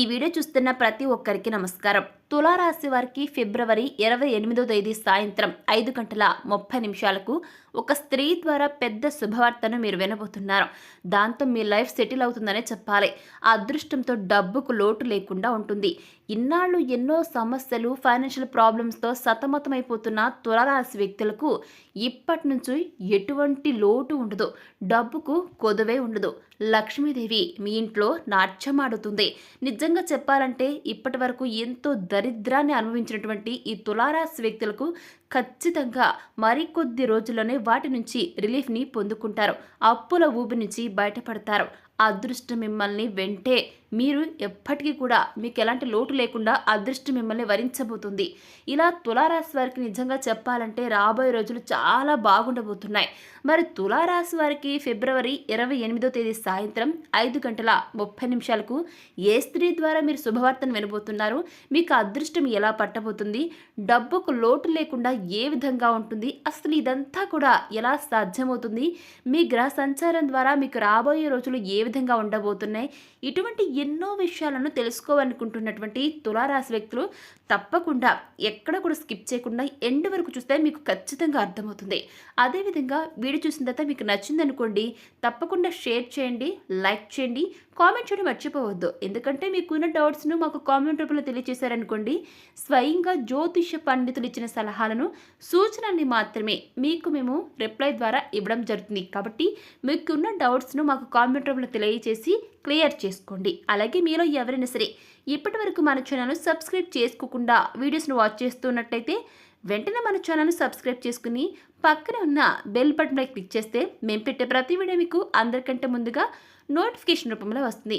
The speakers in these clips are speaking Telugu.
ఈ వీడియో చూస్తున్న ప్రతి ఒక్కరికి నమస్కారం. తులారాశి వారికి ఫిబ్రవరి ఇరవై ఎనిమిదో తేదీ సాయంత్రం ఐదు గంటల ముప్పై నిమిషాలకు ఒక స్త్రీ ద్వారా పెద్ద శుభవార్తను మీరు వినబోతున్నారు. దాంతో మీ లైఫ్ సెటిల్ అవుతుందనే చెప్పాలి. ఆ అదృష్టంతో డబ్బుకు లోటు లేకుండా ఉంటుంది. ఇన్నాళ్ళు ఎన్నో సమస్యలు ఫైనాన్షియల్ ప్రాబ్లమ్స్తో సతమతమైపోతున్న తులారాశి వ్యక్తులకు ఇప్పటి నుంచి ఎటువంటి లోటు ఉండదు. డబ్బుకు కొదువే ఉండదు. లక్ష్మీదేవి మీ ఇంట్లో నాట్యమాడుతుంది నిజంగా చెప్పాలంటే ఇప్పటి వరకు ఎంతో దరిద్రాన్ని అనుభవించినటువంటి ఈ తులారాశి వ్యక్తులకు ఖచ్చితంగా మరికొద్ది రోజుల్లోనే వాటి నుంచి రిలీఫ్ని పొందుకుంటారు. అప్పుల ఊబి నుంచి బయటపడతారు. అదృష్టం మిమ్మల్ని వెంటే మీరు ఎప్పటికీ కూడా మీకు ఎలాంటి లోటు లేకుండా అదృష్టం మిమ్మల్ని వరించబోతుంది. ఇలా తులారాశి వారికి నిజంగా చెప్పాలంటే రాబోయే రోజులు చాలా బాగుండబోతున్నాయి. మరి తులారాశి వారికి ఫిబ్రవరి ఇరవై ఎనిమిదో తేదీ సాయంత్రం ఐదు గంటల ముప్పై నిమిషాలకు ఏ స్త్రీ ద్వారా మీరు శుభవార్తను వినబోతున్నారు? మీకు అదృష్టం ఎలా పట్టబోతుంది? డబ్బుకు లోటు లేకుండా ఏ విధంగా ఉంటుంది? అసలు ఇదంతా కూడా ఎలా సాధ్యమవుతుంది? మీ గ్రహ సంచారం ద్వారా మీకు రాబోయే రోజులు ఏ విధంగా ఉండబోతున్నాయి? ఇటువంటి ఎన్నో విషయాలను తెలుసుకోవాలనుకుంటున్నటువంటి తులారాశి వ్యక్తులు తప్పకుండా ఎక్కడ కూడా స్కిప్ చేయకుండా ఎండ్ వరకు చూస్తే మీకు ఖచ్చితంగా అర్థమవుతుంది. అదేవిధంగా వీడియో చూసిన తర్వాత మీకు నచ్చిందనుకోండి తప్పకుండా షేర్ చేయండి లైక్ చేయండి కామెంట్ చేయడం మర్చిపోవద్దు. ఎందుకంటే మీకున్న డౌట్స్ను మాకు కామెంట్ రూపంలో తెలియజేశారనుకోండి స్వయంగా జ్యోతిష పండితులు ఇచ్చిన సలహాలను సూచనల్ని మాత్రమే మీకు మేము రిప్లై ద్వారా ఇవ్వడం జరుగుతుంది. కాబట్టి మీకున్న డౌట్స్ను మాకు కామెంట్ రూపంలో తెలియజేసి క్లియర్ చేసుకోండి. అలాగే మీలో ఎవరైనా సరే ఇప్పటి వరకు మన ఛానల్ సబ్స్క్రైబ్ చేసుకోకుండా వీడియోస్ను వాచ్ చేస్తున్నట్టయితే వెంటనే మన ఛానల్ సబ్స్క్రైబ్ చేసుకుని పక్కనే ఉన్న బెల్ బటన్పై క్లిక్ చేస్తే మేము పెట్టే ప్రతి వీడియో మీకు అందరికంటే ముందుగా నోటిఫికేషన్ రూపంలో వస్తుంది.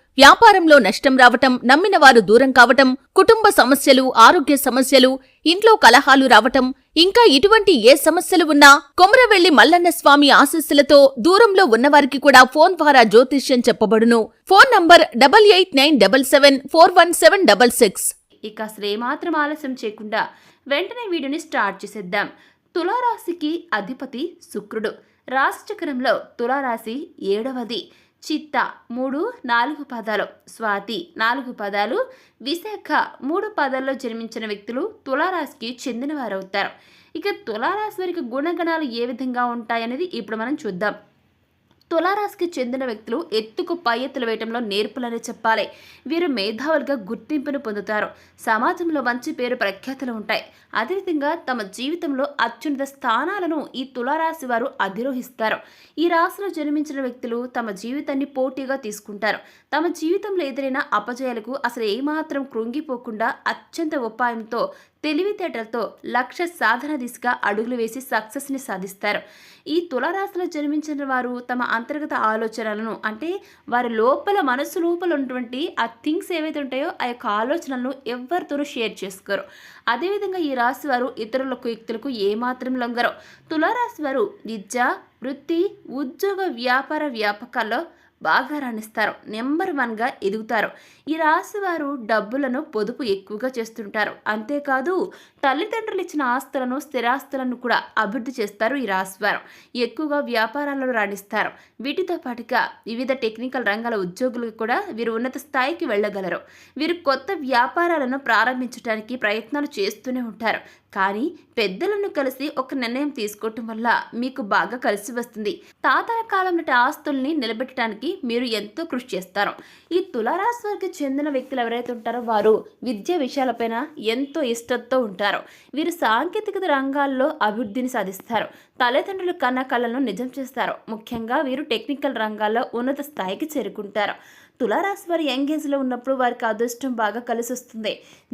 వ్యాపారంలో నష్టం రావటం నమ్మిన వారు దూరం కావటం కుటుంబ సమస్యలు ఆరోగ్య సమస్యలు ఇంట్లో కలహాలు రావటం ఇంకా ఇటువంటి ఏ సమస్యలు ఉన్నా కొమరవెల్లి మల్లన్న స్వామి ఆశస్సులతో దూరంలో ఉన్నవారికి కూడా ఫోన్ ద్వారా జ్యోతిష్యం చెప్పబడును. Phone number double eight nine double seven four one seven double six. ఇక అసలు ఏమాత్రం ఆలస్యం చేయకుండా వెంటనే వీడియోని స్టార్ట్ చేసేద్దాం. తులారాశికి అధిపతి శుక్రుడు. రాశిచక్రంలో తులారాశి ఏడవది. చిత్త మూడు నాలుగు పదాలు స్వాతి నాలుగు పదాలు విశాఖ మూడు పదాల్లో జన్మించిన వ్యక్తులు తులారాశికి చెందినవారవుతారు. ఇక తులారాశి వారికి గుణగణాలు ఏ విధంగా ఉంటాయనేది ఇప్పుడు మనం చూద్దాం. తులారాశికి చెందిన వ్యక్తులు ఎత్తుకు పై ఎత్తులు వేయటంలో నేర్పులనే చెప్పాలి. వీరు మేధావులుగా గుర్తింపును పొందుతారు. సమాజంలో మంచి పేరు ప్రఖ్యాతులు ఉంటాయి. అదేవిధంగా తమ జీవితంలో అత్యున్నత స్థానాలను ఈ తులారాశి వారు అధిరోహిస్తారు. ఈ రాశిలో జన్మించిన వ్యక్తులు తమ జీవితాన్ని పోటీగా తీసుకుంటారు. తమ జీవితంలో ఎదురైన అపజయాలకు అసలు ఏమాత్రం కృంగిపోకుండా అత్యంత ఉపాయంతో తెలివితేటలతో లక్ష్య సాధన దిశగా అడుగులు వేసి సక్సెస్ని సాధిస్తారు. ఈ తులరాశిలో జన్మించిన వారు తమ అంతర్గత ఆలోచనలను అంటే వారి లోపల మనసు లోపల ఉన్నటువంటి ఆ థింగ్స్ ఏవైతే ఉంటాయో ఆ యొక్క ఆలోచనలను ఎవరితోనూ షేర్ చేసుకోరు. అదేవిధంగా ఈ రాశి వారు ఇతరులకు వ్యక్తులకు ఏమాత్రం లొంగరు. తులారాశి వారు విద్య వృత్తి ఉద్యోగ వ్యాపార వ్యాపకాల్లో బాగా రాణిస్తారు. నెంబర్ వన్గా ఎదుగుతారు. ఈ రాశి వారు డబ్బులను పొదుపు ఎక్కువగా చేస్తుంటారు. అంతేకాదు తల్లిదండ్రులు ఇచ్చిన ఆస్తులను స్థిరాస్తులను కూడా అభివృద్ధి చేస్తారు ఈ రాశివారు. ఎక్కువగా వ్యాపారాలలో రాణిస్తారు. వీటితో పాటుగా వివిధ టెక్నికల్ రంగాల ఉద్యోగులకు కూడా వీరు ఉన్నత స్థాయికి వెళ్ళగలరు. వీరు కొత్త వ్యాపారాలను ప్రారంభించడానికి ప్రయత్నాలు చేస్తూనే ఉంటారు. కానీ పెద్దలను కలిసి ఒక నిర్ణయం తీసుకోవటం వల్ల మీకు బాగా కలిసి వస్తుంది. తాతల కాలం నాటి ఆస్తుల్ని నిలబెట్టడానికి మీరు ఎంతో కృషి చేస్తారు. ఈ తులారాశి వారికి చెందిన వ్యక్తులు ఎవరైతే ఉంటారో వారు విద్య విషయాలపైన ఎంతో ఇష్టంతో ఉంటారు. వీరు సాంకేతికత రంగాల్లో అభివృద్ధిని సాధిస్తారు. తల్లిదండ్రుల కన్న కళలను నిజం చేస్తారు. ముఖ్యంగా వీరు టెక్నికల్ రంగాల్లో ఉన్నత స్థాయికి చేరుకుంటారు. తులారాశి వారి యంగ్ ఏజ్లో ఉన్నప్పుడు వారికి అదృష్టం బాగా కలిసి వస్తుంది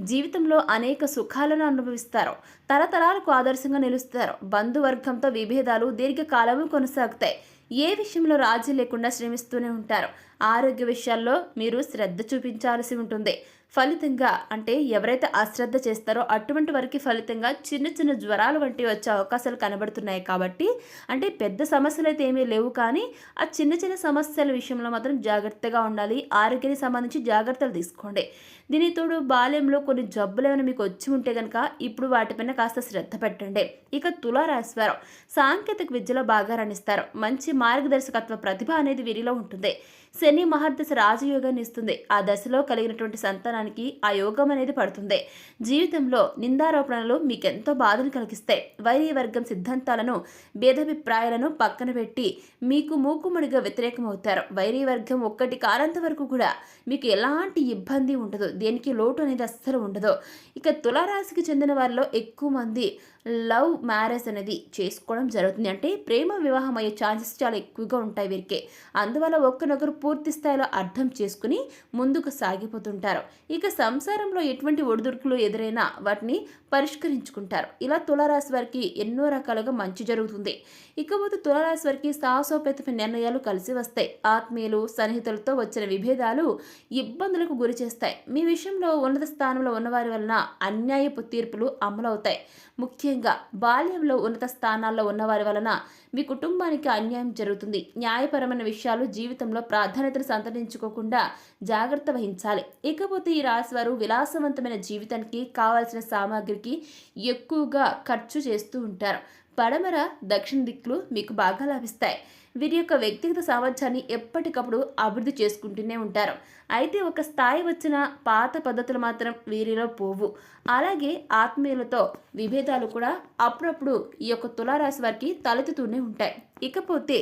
జీవితంలో అనేక సుఖాలను అనుభవిస్తారు. తరతరాలకు ఆదర్శంగా నిలుస్తారు. బంధువర్గంతో విభేదాలు దీర్ఘకాలము కొనసాగుతాయి. ఏ విషయంలో రాజీ లేకుండా శ్రమిస్తూనే ఉంటారు? ఆరోగ్య విషయాల్లో మీరు శ్రద్ధ చూపించాల్సి ఉంటుంది. ఫలితంగా అంటే ఎవరైతే అశ్రద్ధ చేస్తారో అటువంటి వారికి ఫలితంగా చిన్న చిన్న జ్వరాలు వంటివి వచ్చే అవకాశాలు కనబడుతున్నాయి కాబట్టి అంటే పెద్ద సమస్యలు అయితే ఏమీ లేవు కానీ ఆ చిన్న చిన్న సమస్యల విషయంలో మాత్రం జాగ్రత్తగా ఉండాలి. ఆరోగ్యానికి సంబంధించి జాగ్రత్తలు తీసుకోండి. దీని తోడు బాల్యంలో కొన్ని జబ్బులు ఏమైనా మీకు వచ్చి ఉంటే కనుక ఇప్పుడు వాటిపైన కాస్త శ్రద్ధ పెట్టండి. ఇక తులారాశివారు సాంకేతిక విద్యలో బాగా రాణిస్తారు. మంచి మార్గదర్శకత్వ ప్రతిభ అనేది వీరిలో ఉంటుంది. శని మహర్దశ రాజయోగాన్ని ఇస్తుంది. ఆ దశలో కలిగినటువంటి సంతానానికి ఆ యోగం అనేది పడుతుంది. జీవితంలో నిందారోపణలు మీకెంతో బాధను కలిగిస్తాయి. వైరీ వర్గం సిద్ధాంతాలను భేదాభిప్రాయాలను పక్కన పెట్టి మీకు మూకుముడిగా వ్యతిరేకమవుతారు. వైరీ వర్గం ఒక్కటి కాలంత వరకు కూడా మీకు ఎలాంటి ఇబ్బంది ఉండదు. దేనికి లోటు అనేది అస్సలు ఉండదు. ఇక తులారాశికి చెందిన వారిలో ఎక్కువ మంది లవ్ మ్యారేజ్ అనేది చేసుకోవడం జరుగుతుంది. అంటే ప్రేమ వివాహం అయ్యే ఛాన్సెస్ చాలా ఎక్కువగా ఉంటాయి వీరికి. అందువల్ల ఒకరినొకరు పూర్తి స్థాయిలో అర్థం చేసుకుని ముందుకు సాగిపోతుంటారు. ఇక సంసారంలో ఎటువంటి ఒడిదుడుకులు ఎదురైనా వాటిని పరిష్కరించుకుంటారు. ఇలా తులారాశి వారికి ఎన్నో రకాలుగా మంచి జరుగుతుంది. ఇకపోతే తులారాశి వారికి సాహసోపేత నిర్ణయాలు కలిసి వస్తాయి. ఆత్మీయులు సన్నిహితులతో వచ్చిన విభేదాలు ఇబ్బందులకు గురి చేస్తాయి. మీ విషయంలో ఉన్నత స్థానంలో ఉన్నవారి వలన అన్యాయపు తీర్పులు అమలవుతాయి. ముఖ్యంగా బాల్యంలో ఉన్నత స్థానాల్లో ఉన్నవారి వలన మీ కుటుంబానికి అన్యాయం జరుగుతుంది. న్యాయపరమైన విషయాలు జీవితంలో ప్రాధాన్యతను సంతరించుకోకుండా జాగ్రత్త వహించాలి. ఇకపోతే ఈ రాశి వారు విలాసవంతమైన జీవితానికి కావాల్సిన సామాగ్రికి ఎక్కువగా ఖర్చు చేస్తూ ఉంటారు. పడమర దక్షిణ దిక్కులు మీకు బాగా లభిస్తాయి. వీరి యొక్క వ్యక్తిగత సామర్థ్యాన్ని ఎప్పటికప్పుడు అభివృద్ధి చేసుకుంటూనే ఉంటారు. అయితే ఒక స్థాయి వచ్చిన పాత పద్ధతులు మాత్రం వీరిలో పోవు. అలాగే ఆత్మీయులతో విభేదాలు కూడా అప్పుడప్పుడు ఈ యొక్క తులారాశి వారికి తలెత్తుతూనే ఉంటాయి. ఇకపోతే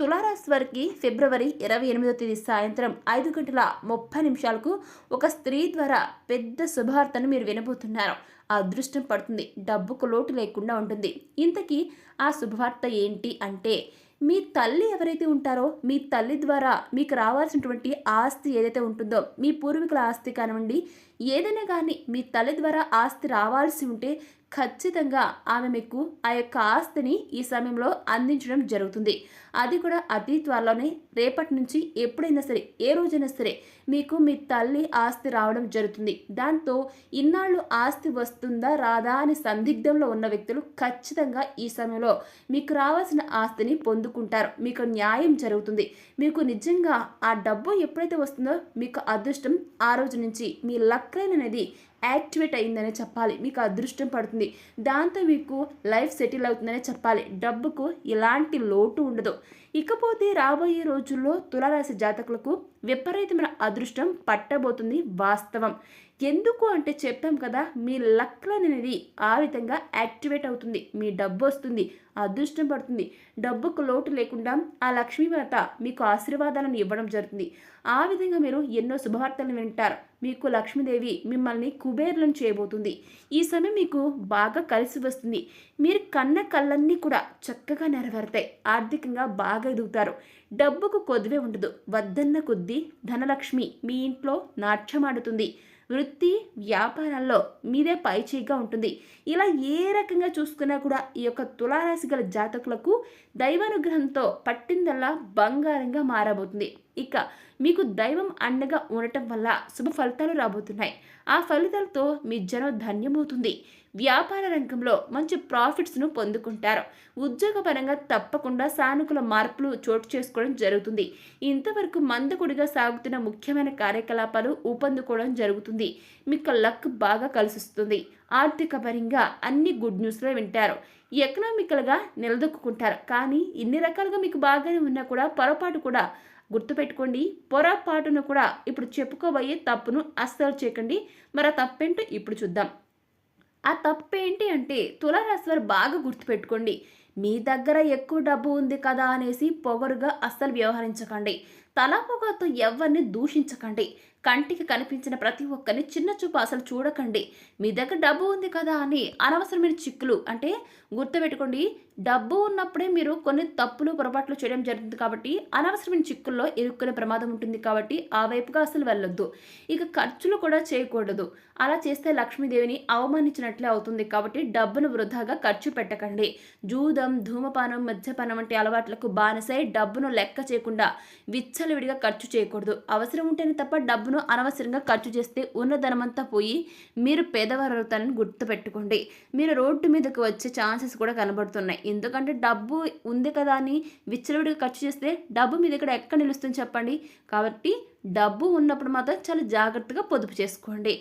తులారాశి వారికి ఫిబ్రవరి ఇరవై ఎనిమిదో తేదీ సాయంత్రం ఐదు గంటల ముప్పై నిమిషాలకు ఒక స్త్రీ ద్వారా పెద్ద శుభార్తను మీరు వినబోతున్నారు. అదృష్టం పడుతుంది. డబ్బుకు లోటు లేకుండా ఉంటుంది. ఇంతకీ ఆ శుభవార్త ఏంటి అంటే మీ తల్లి ఎవరైతే ఉంటారో మీ తల్లి ద్వారా మీకు రావాల్సినటువంటి ఆస్తి ఏదైతే ఉంటుందో మీ పూర్వీకుల ఆస్తి కానివ్వండి ఏదైనా కానీ మీ తల్లి ద్వారా ఆస్తి రావాల్సి ఉంటే ఖచ్చితంగా ఆమె మీకు ఆ యొక్క ఆస్తిని ఈ సమయంలో అందించడం జరుగుతుంది. అది కూడా అతి త్వరలోనే రేపటి నుంచి ఎప్పుడైనా సరే ఏ రోజైనా సరే మీకు మీ తల్లి ఆస్తి రావడం జరుగుతుంది. దాంతో ఇన్నాళ్ళు ఆస్తి వస్తుందా రాదా అని సందిగ్ధంలో ఉన్న వ్యక్తులు ఖచ్చితంగా ఈ సమయంలో మీకు రావాల్సిన ఆస్తిని పొందుకుంటారు. మీకు న్యాయం జరుగుతుంది. మీకు నిజంగా ఆ డబ్బు ఎప్పుడైతే వస్తుందో మీకు అదృష్టం ఆ రోజు నుంచి మీ లక్లైన్ అనేది యాక్టివేట్ అయిందనే చెప్పాలి. మీకు అదృష్టం పడుతుంది. దాంతో మీకు లైఫ్ సెటిల్ అవుతుందనే చెప్పాలి. డబ్బుకు ఎలాంటి లోటు ఉండదు. ఇకపోతే రాబోయే రోజుల్లో తులారాశి జాతకులకు విపరీతమైన అదృష్టం పట్టబోతుంది వాస్తవం. ఎందుకు అంటే చెప్పాం కదా మీ లక్లన్ అనేది ఆ విధంగా యాక్టివేట్ అవుతుంది. మీ డబ్బు వస్తుంది అదృష్టం పడుతుంది. డబ్బుకు లోటు లేకుండా ఆ లక్ష్మీమాత మీకు ఆశీర్వాదాలను ఇవ్వడం జరుగుతుంది. ఆ విధంగా మీరు ఎన్నో శుభవార్తలను వింటారు. మీకు లక్ష్మీదేవి మిమ్మల్ని కుబేర్లను చేయబోతుంది. ఈ సమయం మీకు బాగా కలిసి వస్తుంది. మీరు కన్న కళ్ళన్నీ కూడా చక్కగా నెరవేరుతాయి. ఆర్థికంగా బాగా ఎదుగుతారు. డబ్బుకు కొద్దివే ఉండదు. వద్దన్న కొద్దీ ధనలక్ష్మి మీ ఇంట్లో నాట్యమాడుతుంది వృత్తి వ్యాపారాల్లో మీదే పైచేయిగా ఉంటుంది. ఇలా ఏ రకంగా చూసుకున్నా కూడా ఈ యొక్క తులారాశి గల జాతకులకు దైవానుగ్రహంతో పట్టిందల్లా బంగారంగా మారబోతుంది. ఇక మీకు దైవం అండగా ఉండటం వల్ల శుభ ఫలితాలు రాబోతున్నాయి. ఆ ఫలితాలతో మీ జనం ధన్యమవుతుంది. వ్యాపార రంగంలో మంచి ప్రాఫిట్స్ను పొందుకుంటారు. ఉద్యోగపరంగా తప్పకుండా సానుకూల మార్పులు చోటు చేసుకోవడం జరుగుతుంది. ఇంతవరకు మందకుడిగా సాగుతున్న ముఖ్యమైన కార్యకలాపాలు ఊపందుకోవడం జరుగుతుంది. మీకు లక్ బాగా కలిసిస్తుంది. ఆర్థిక పరంగా అన్ని గుడ్ న్యూస్లో వింటారు. ఎకనామికల్గా నిలదొక్కుంటారు కానీ ఇన్ని రకాలుగా మీకు బాగానే ఉన్నా కూడా పొరపాటు కూడా గుర్తుపెట్టుకోండి. పొరపాటును కూడా ఇప్పుడు చెప్పుకోబోయే తప్పును అస్సలు చేయకండి. మరి ఆ తప్పేంటో ఇప్పుడు చూద్దాం. ఆ తప్పేంటి అంటే తులారాశి వారు బాగా గుర్తుపెట్టుకోండి. మీ దగ్గర ఎక్కువ డబ్బు ఉంది కదా అనేసి పొగరుగా అస్సలు వ్యవహరించకండి. తలాపొగతో ఎవరిని దూషించకండి. కంటికి కనిపించిన ప్రతి ఒక్కరిని చిన్న చూపు అసలు చూడకండి. మీ దగ్గర డబ్బు ఉంది కదా అని అనవసరమైన చిక్కులు అంటే గుర్తుపెట్టుకోండి డబ్బు ఉన్నప్పుడే మీరు కొన్ని తప్పులు పొరపాట్లు చేయడం జరుగుతుంది కాబట్టి అనవసరమైన చిక్కుల్లో ఇరుక్కునే ప్రమాదం ఉంటుంది కాబట్టి ఆ వైపుగా అసలు వెళ్ళొద్దు. ఇక ఖర్చులు కూడా చేయకూడదు. అలా చేస్తే లక్ష్మీదేవిని అవమానించినట్లే అవుతుంది కాబట్టి డబ్బును వృధాగా ఖర్చు పెట్టకండి. జూదం ధూమపానం మద్యపానం వంటి అలవాట్లకు బానిసై డబ్బును లెక్క చేయకుండా విచ్చలవిడిగా ఖర్చు చేయకూడదు. అవసరం ఉంటేనే తప్ప డబ్బు డబ్బును అనవసరంగా ఖర్చు చేస్తే ఉన్న ధనమంతా పోయి మీరు పేదవారు అవుతారని గుర్తుపెట్టుకోండి. మీరు రోడ్డు మీదకి వచ్చే ఛాన్సెస్ కూడా కనబడుతున్నాయి. ఎందుకంటే డబ్బు ఉంది కదా అని విచ్చలవిడిగా ఖర్చు చేస్తే డబ్బు మీ దగ్గర ఎక్కడ నిలుస్తుంది చెప్పండి? కాబట్టి డబ్బు ఉన్నప్పుడు మాత్రం చాలా జాగ్రత్తగా పొదుపు చేసుకోండి.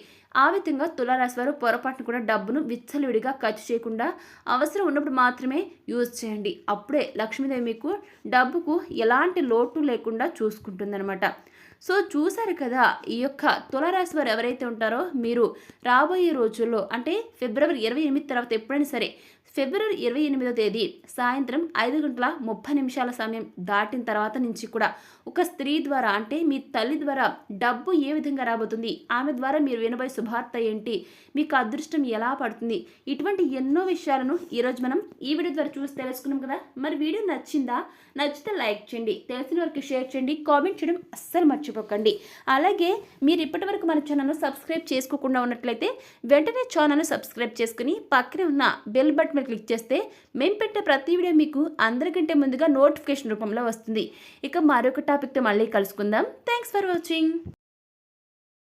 ఆ విధంగా తులారాశి వారు పొరపాటును కూడా డబ్బును విచ్చలవిడిగా ఖర్చు చేయకుండా అవసరం ఉన్నప్పుడు మాత్రమే యూజ్ చేయండి. అప్పుడే లక్ష్మీదేవి మీకు డబ్బుకు ఎలాంటి లోటు లేకుండా చూసుకుంటుందన్నమాట. సో చూసారు కదా ఈ యొక్క తులారాశి వారు ఎవరైతే ఉంటారో మీరు రాబోయే రోజుల్లో అంటే ఫిబ్రవరి ఇరవై ఎనిమిది తర్వాత ఎప్పుడైనా సరే ఫిబ్రవరి ఇరవై ఎనిమిదో తేదీ సాయంత్రం ఐదు గంటల ముప్పై నిమిషాల సమయం దాటిన తర్వాత నుంచి కూడా ఒక స్త్రీ ద్వారా అంటే మీ తల్లి ద్వారా డబ్బు ఏ విధంగా రాబోతుంది ఆమె ద్వారా మీరు వినబోయే శుభార్త ఏంటి మీకు అదృష్టం ఎలా పడుతుంది ఇటువంటి ఎన్నో విషయాలను ఈరోజు మనం ఈ వీడియో ద్వారా చూసి తెలుసుకున్నాం కదా. మరి వీడియో నచ్చిందా? నచ్చితే లైక్ చేయండి తెలిసిన వారికి షేర్ చేయండి కామెంట్ చేయడం అస్సలు మర్చిపోకండి అలాగే మీరు ఇప్పటివరకు మన ఛానల్ను సబ్స్క్రైబ్ చేసుకోకుండా ఉన్నట్లయితే వెంటనే ఛానల్ను సబ్స్క్రైబ్ చేసుకుని పక్కనే ఉన్న బెల్ బటన్ క్లిక్ చేస్తే మేము పెట్టే ప్రతి వీడియో మీకు అందరికంటే ముందుగా నోటిఫికేషన్ రూపంలో వస్తుంది. ఇక మరొక టాపిక్తో మళ్ళీ కలుసుకుందాం. Thanks for watching.